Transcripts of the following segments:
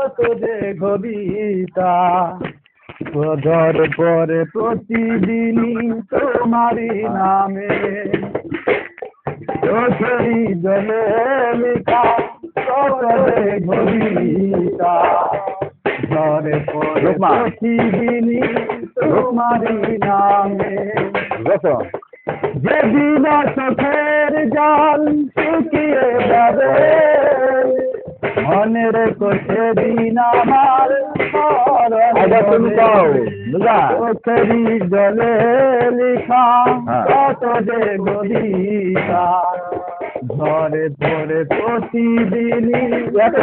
কত যে কবিতা ঝড় পরে প্রতিদিনই তোমারই নামে। চোখেরই জলে লেখা কত যে কবিতা পরে লোকমান। প্রতিদিনই তোমারই নামে। যেদিন চোখের জল শুকিয়ে যাবে। মনে রেখো সেদিন আমার স্মরণ আচ্ছা তুমি। কও বুঝা চোখেরই জলে লিখা হ্যাঁ। কত যে গদিতা পড়ে প্রতিদিনই এত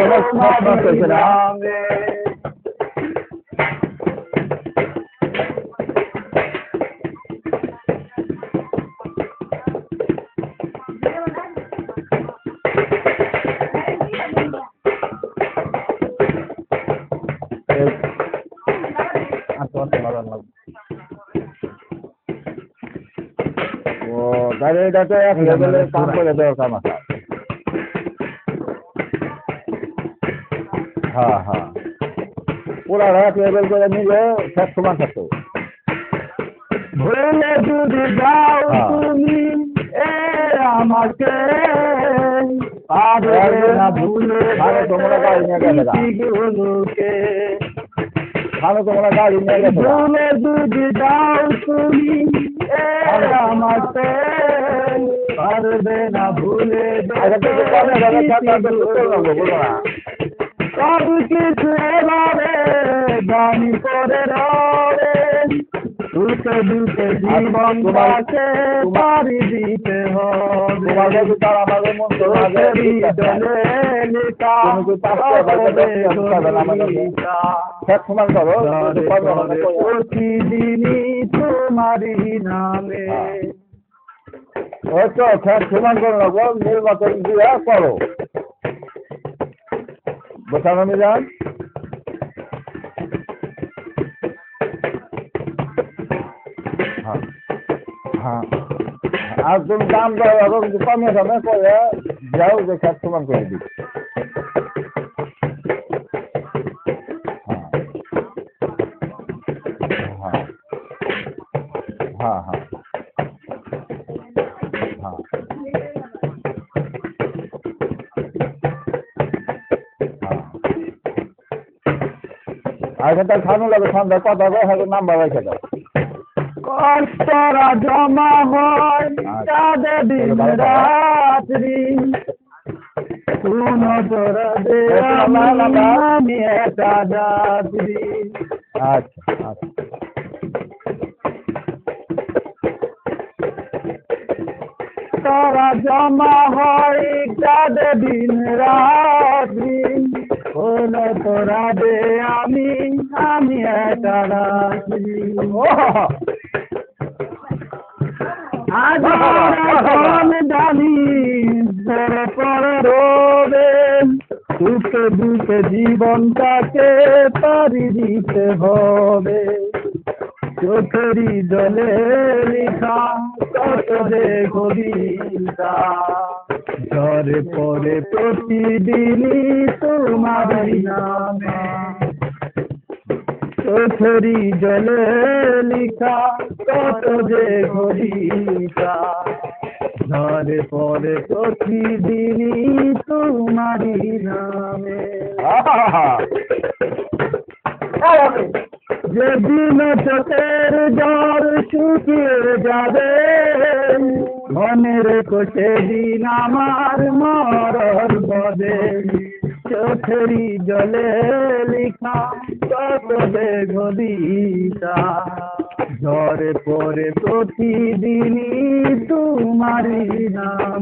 রস নষ্ট হয়েছে না? নামে ও তাহলে এটা তো এক লেভেলের কাম করে কাম আছে হ্যাঁ হ্যাঁ পুরা এক লেভেল করে নিলে সব সমান থাকতো ভুলে যদি যাও হ্যাঁ। তুমি এ আমাকে পারবে না ভুলে আরে তোমরা গাড়ি নিয়ে গেলে। আমি তোমরা গাড়ি নিয়ে গেছো? ভুলে যদি যাও তুমি আমাকে পারবে না ভুলে আচ্ছা সব কিছু এবারে দামি করে রে দুটো দুটো জীবনটাকে পারি দিতে হবে। আমাদের। প্রতিদিনই তোমারই নামে। হ্যাঁ। সমান করে নেব নির্বাচন দিয়ে করো। বোঝানো মিজান? হ্যাঁ। আর তুমি দাম দাও, এখন যদি কমে দামে করে যাও যে সমান করে দিই। হ্যাঁ। হ্যাঁ আগে তার খানো লাগে সন্ধ্যা কথা হবে নাম্বার রেখে দাও। কষ্টরা জমা হয় চাঁদে দিন রাত্রি শুনো তোরা দে আমি একটা যাত্রী আচ্ছা আচ্ছা। তোরা জমা হয় চাঁদে দিন রাত্রি। হলো তোরা দে আমি আমি একটা রাত্রি। রোবে সুখে দুঃখে জীবনটাকে পারি দিতে হবে। চোখেরই জলে লেখা কত যে কবিতা ঝরে পরে প্রতিদিনই তোমার নামে। চোখেরই জলে লিখা, কত যে কবিতা ঝরে পরে প্রতিদিনই তোমারই নামে। যেদিন চোখের জ্বর শুকিয়ে যাবে মনের রেখো সেদিন আমার মরর বদে চোখেরই জলে লিখা কত ঘদিতা ঝরে পরে প্রতিদিনই তোমারি নামে।